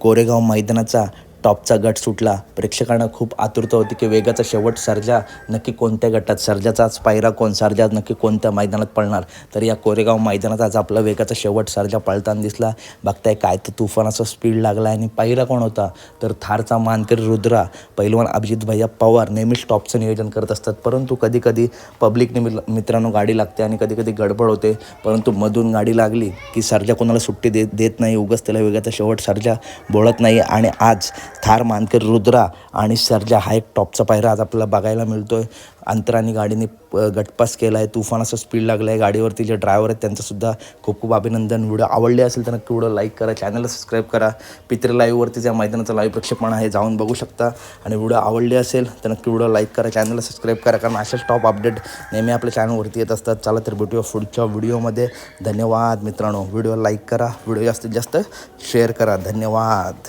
कोरेगाव मैदानाचा टॉपचा गट सुटला. प्रेक्षकांना खूप आतुरता होती की वेगाचा शेवट सर्जा नक्की कोणत्या गटात? सर्जाचाच पायरा कोण? सर्जा नक्की कोणत्या मैदानात पळणार? तर या कोरेगाव मैदानात आज आपला वेगाचा शेवट सर्जा पळताना दिसला. बघताय काय तर तुफानाचा स्पीड लागला आणि पायरा कोण होता? तर थारचा मानकरी रुद्रा पैलवान अभिजित भैया पवार नेहमीच टॉपचं नियोजन करत असतात. परंतु कधीकधी पब्लिकने मित्रांनो गाडी लागते आणि कधीकधी गडबड होते. परंतु मधून गाडी लागली की सर्जा कोणाला सुट्टी देत देत नाही. उगाच त्याला वेगाचा शेवट सर्जा बोलत नाही. आणि आज थार मानकर रुद्रा आणि सर्जा हा एक टॉपचा पायरा आज आपल्याला बघायला मिळतो आहे अंतराने गाडीने गटपास केला आहे तुफान असं स्पीड लागलं आहे गाडीवरती जे ड्रायव्हर आहेत त्यांचंसुद्धा खूप खूप अभिनंदन. व्हिडिओ आवडले असेल तर नक्की व्हिडिओ लाईक करा. चॅनलला सबस्क्राईब करा. पित्र लाईव्हवरती ज्या मैदानाचं लाईव्ह प्रक्षेपण आहे जाऊन बघू शकता. आणि व्हिडिओ आवडले असेल तर नक्की व्हिडिओ लाईक करा. चॅनलला सबस्क्राईब करा. कारण अशाच टॉप अपडेट नेहमी आपल्या चॅनलवरती येत असतात. चला तर भेटूया पुढच्या व्हिडिओमध्ये धन्यवाद मित्रांनो. व्हिडिओ लाईक करा. व्हिडिओ जास्तीत जास्त शेअर करा. धन्यवाद.